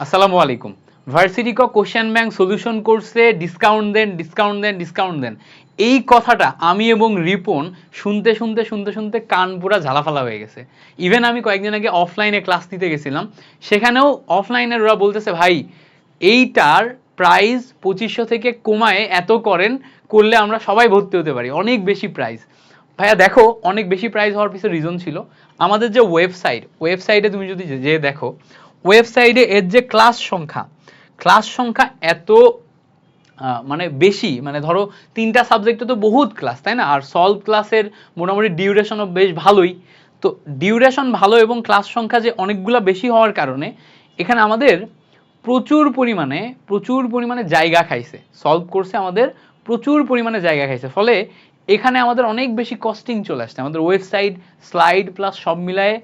আসসালামু আলাইকুম। Varsity question bank solution কোর্সে ডিসকাউন্ট দেন ডিসকাউন্ট দেন ডিসকাউন্ট দেন। এই কথাটা আমি এবং রিপন শুনতে শুনতে শুনতে শুনতে কান পুরা ঝালাফালা হয়ে গেছে। ইভেন আমি কয়েকদিন আগে অফলাইনে ক্লাস দিতে গেছিলাম। সেখানেও অফলাইনের ওরা বলতেছে, ভাই, এইটার প্রাইস পঁচিশশো থেকে কমায় এত করেন, করলে আমরা সবাই ভর্তি হতে পারি। অনেক বেশি প্রাইস ভাইয়া, দেখো, অনেক বেশি প্রাইস হওয়ার পিছনে রিজন ছিল। আমাদের যে ওয়েবসাইট ওয়েবসাইটে তুমি যদি যে দেখো ওয়েবসাইটে এর যে ক্লাস সংখ্যা ক্লাস সংখ্যা এত মানে বেশি মানে ধরো তিনটা সাবজেক্টে তো বহুত ক্লাস তাই না? আর সলভ ক্লাসের মোটামুটি ডিউরেশনও বেশ ভালোই। তো ডিউরেশন ভালো এবং ক্লাস সংখ্যা যে অনেকগুলো বেশি হওয়ার কারণে, এখানে আমাদের প্রচুর পরিমাণে প্রচুর পরিমাণে জায়গা খাইছে। সলভ কোর্সে আমাদের প্রচুর পরিমাণে জায়গা খাইছে। ফলে এখানে আমাদের অনেক বেশি কস্টিং চলে আসছে। আমাদের ওয়েবসাইট স্লাইড প্লাস সব মিলায়ে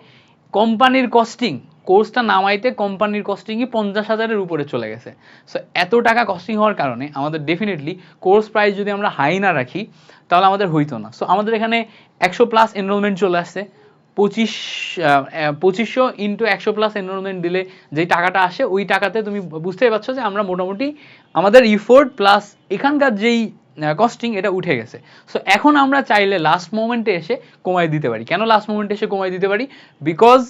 কোম্পানির কস্টিং কোর্সটা নামাইতে কোম্পানির কস্টিংই পঞ্চাশ হাজারের উপরে চলে গেছে। সো এত টাকা কস্টিং হওয়ার কারণে আমাদের ডেফিনেটলি কোর্স প্রাইস যদি আমরা হাই না রাখি, তাহলে আমাদের হইতো না। সো আমাদের এখানে একশো প্লাস এনরোলমেন্ট চলে আসছে। পঁচিশ পঁচিশশো ইন্টু একশো প্লাস এনরোলমেন্ট দিলে যেই টাকাটা আসে, ওই টাকাতে তুমি বুঝতেই পারছ যে আমরা মোটামুটি আমাদের ইফোর্ট প্লাস এখানকার যেই কস্টিং এটা উঠে গেছে। সো এখন আমরা চাইলে লাস্ট মোমেন্টে এসে কমাই দিতে পারি। কেন লাস্ট মোমেন্টে এসে কমাই দিতে পারি? বিকজ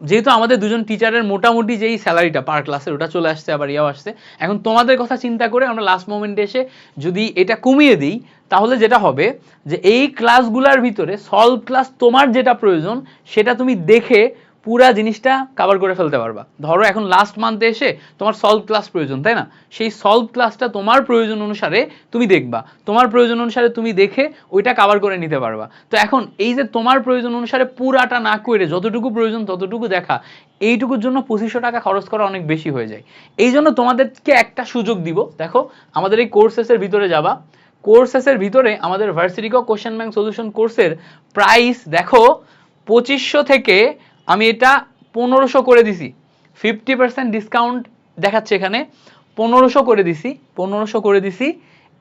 যেহেতু আমাদের দুজন টিচারের মোটামুটি যেই স্যালারিটা পার ক্লাসের ওটা চলে আসছে, আবার ইয়াও আসছে। এখন তোমাদের কথা চিন্তা করে আমরা লাস্ট মোমেন্টে এসে যদি এটা কমিয়ে দিই, তাহলে যেটা হবে যে এই ক্লাসগুলার ভিতরে সলভ ক্লাস তোমার যেটা প্রয়োজন, সেটা তুমি দেখে পুরা জিনিসটা কভার করে ফেলতে পারবা। ধরো এখন লাস্ট মান্থে এসে তোমার সলভ ক্লাস প্রয়োজন, তাই না? সেই সলভ ক্লাসটা তোমার প্রয়োজন অনুসারে তুমি দেখবা। তোমার প্রয়োজন অনুসারে তুমি দেখে ওইটা কভার করে নিতে পারবা। তো এখন এই যে তোমার প্রয়োজন অনুসারে পুরাটা না করে যতটুকু প্রয়োজন ততটুকু দেখা, এইটুকুর জন্য পঁচিশশো টাকা খরচ করা অনেক বেশি হয়ে যায়। এই জন্য তোমাদেরকে একটা সুযোগ দিব। দেখো, আমাদের এই কোর্সেসের ভিতরে যাবা। কোর্সেসের ভিতরে আমাদের ভার্সিটি কোশ্চেন ব্যাংক সলিউশন কোর্সের প্রাইস দেখো, পঁচিশশো থেকে আমি এটা পনেরোশো করে দিছি। ফিফটি পার্সেন্ট ডিসকাউন্ট দেখাচ্ছে এখানে। পনেরোশো করে দিছি, পনেরোশো করে দিছি।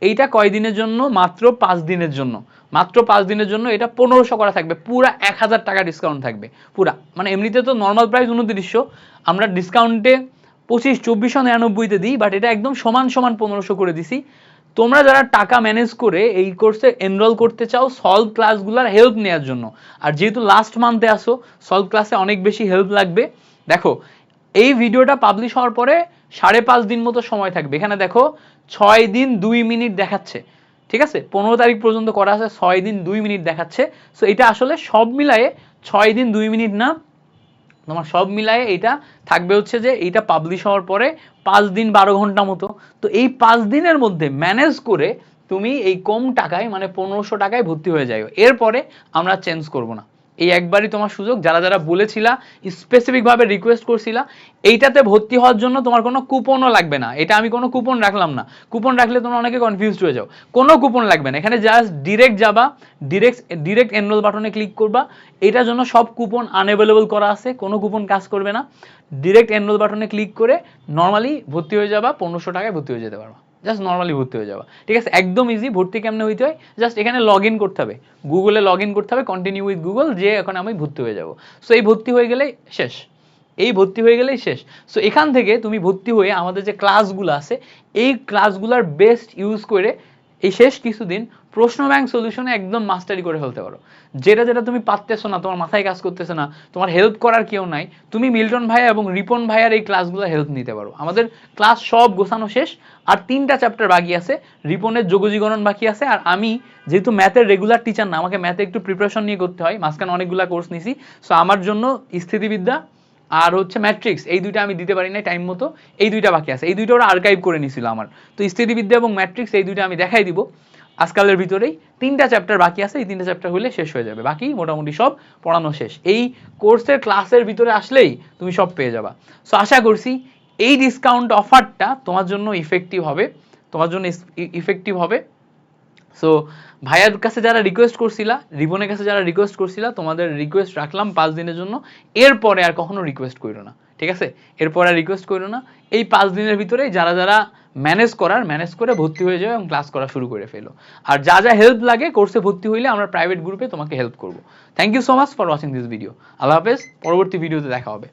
এইটা কয় দিনের জন্য? মাত্র পাঁচ দিনের জন্য। মাত্র পাঁচ দিনের জন্য এটা পনেরোশো করা থাকবে। পুরা এক হাজার টাকা ডিসকাউন্ট থাকবে। পুরা। মানে এমনিতে তো নর্মাল প্রাইস উনত্রিশশো। আমরা ডিসকাউন্টে পঁচিশ চব্বিশশো নিরানব্বইতে দিই বাট এটা একদম সমান সমান পনেরোশো করে দিছি। তোমরা যারা টাকা ম্যানেজ করে এই কোর্সে এনরোল করতে চাও সলভ ক্লাসগুলোর হেল্প নেওয়ার জন্য। আর যেহেতু লাস্ট মান্থে আসো সলভ ক্লাসে অনেক বেশি হেল্প লাগবে। দেখো, এই ভিডিওটা পাবলিশ হওয়ার পরে সাড়ে পাঁচ দিন মতো সময় থাকবে। এখানে দেখো, ছয় দিন দুই মিনিট দেখাচ্ছে। ঠিক আছে? পনেরো তারিখ পর্যন্ত করা আছে, ছয় দিন দুই মিনিট দেখাচ্ছে। সো এটা আসলে সব মিলায়ে ছয় দিন দুই মিনিট না তোমার সব মিলায়ে এটা থাকবে হচ্ছে যে এইটা পাবলিশ হওয়ার পরে পাঁচ দিন বারো ঘণ্টা মতো। তো এই পাঁচ দিনের মধ্যে ম্যানেজ করে তুমি এই কম টাকায় মানে পনেরোশো টাকায় ভর্তি হয়ে যাবে এরপরে আমরা চেঞ্জ করব না। এই একবারই তোমার সুযোগ, যারা যারা বলেছিলা স্পেসিফিকভাবে রিকোয়েস্ট করছিলা, এইটাতে ভর্তি হওয়ার জন্য তোমার কোনো কুপনও লাগবে না। এটা আমি কোনো কুপন রাখলাম না। কুপন রাখলে তোমরা অনেকে কনফিউজড হয়ে যাও। কোনো কুপন লাগবে না। এখানে জাস্ট ডিরেক্ট যাবা ডিরেক্ট ডিরেক্ট এনরোল বাটনে ক্লিক করবা। এটার জন্য সব কুপন আনঅ্যাভেলেবল করা আছে, কোনো কুপন কাজ করবে না। ডিরেক্ট এনরোল বাটনে ক্লিক করে নর্মালি ভর্তি হয়ে যাবা, পনেরোশো টাকায় ভর্তি হয়ে যেতে পারবা। জাস্ট নর্মালি ভর্তি হয়ে যাওয়া। ঠিক আছে? একদম ইজি ভর্তি কেমনে হইতে হয়? জাস্ট এখানে লগ ইন করতে হবে। গুগলে লগ ইন করতে হবে কন্টিনিউ উইথ গুগল যে এখন আমি ভর্তি হয়ে যাব। সো এই ভর্তি হয়ে গেলেই শেষ। এই ভর্তি হয়ে গেলেই শেষ। সো এখান থেকে তুমি ভর্তি হয়ে আমাদের যে ক্লাসগুলো আছে, এই ক্লাসগুলোর বেস্ট ইউজ করে এই শেষ কিছুদিন প্রশ্ন ব্যাংক সলিউশনে একদম মাস্টারি করে ফেলতে পারো। যেটা যেটা তুমি পারতেছো না, তোমার মাথায় কাজ করতেছে না, তোমার হেল্প করার কেউ নাই, তুমি মিল্টন ভাইয়া এবং রিপন ভাইয়ার এই ক্লাসগুলো হেল্প নিতে পারো। আমাদের ক্লাস সব গোছানো শেষ, আর তিনটা চ্যাপ্টার বাকি আছে, রিপনের যোগজীকরণ বাকি আছে, আর আমি যেহেতু ম্যাথের রেগুলার টিচার না, আমাকে ম্যাথে একটু প্রিপারেশন নিয়ে করতে হয়, মাঝখানে অনেকগুলো কোর্স নিছি। সো আমার জন্য স্থিতিবিদ্যা আর হচ্ছে ম্যাট্রিক্স এই দুইটা আমি দিতে পারি না টাইম মতো, এই দুইটা বাকি আছে। এই দুইটা ওরা আর্কাইভ করে নিছিল আমার। তো স্থিতিবিদ্যা এবং ম্যাট্রিক্স এই দুইটা আমি দেখাই দিব। আজকালের ভিতরেই তিনটা চ্যাপ্টার বাকি আছে, এই তিনটা চ্যাপ্টার হলে শেষ হয়ে যাবে। বাকি মোটামুটি সব পড়ানো শেষ। এই কোর্সের ক্লাসের ভিতরে আসলেই তুমি সব পেয়ে যাবা। সো আশা করছি এই ডিসকাউন্ট অফারটা তোমার জন্য ইফেক্টিভ হবে, তোমার জন্য ইফেক্টিভ হবে। সো ভাইয়ার কাছে যারা রিকোয়েস্ট করছিলা, রিবনের কাছে যারা রিকোয়েস্ট করছিলা, তোমাদের রিকোয়েস্ট রাখলাম পাঁচ দিনের জন্য। এরপরে আর কখনো রিকোয়েস্ট করো না। ঠিক আছে? এরপর আর রিকোয়েস্ট করো না। এই পাঁচ দিনের ভিতরে যারা যারা ম্যানেজ করার ম্যানেজ করে ভর্তি হয়ে যাবে এবং ক্লাস করা শুরু করে ফেলো। আর যা যা হেল্প লাগে কোর্সে ভর্তি হইলে আমরা প্রাইভেট গ্রুপে তোমাকে হেল্প করব। Thank you so much for watching this video আল্লাহ হাফেজ, পরবর্তী ভিডিওতে দেখা হবে।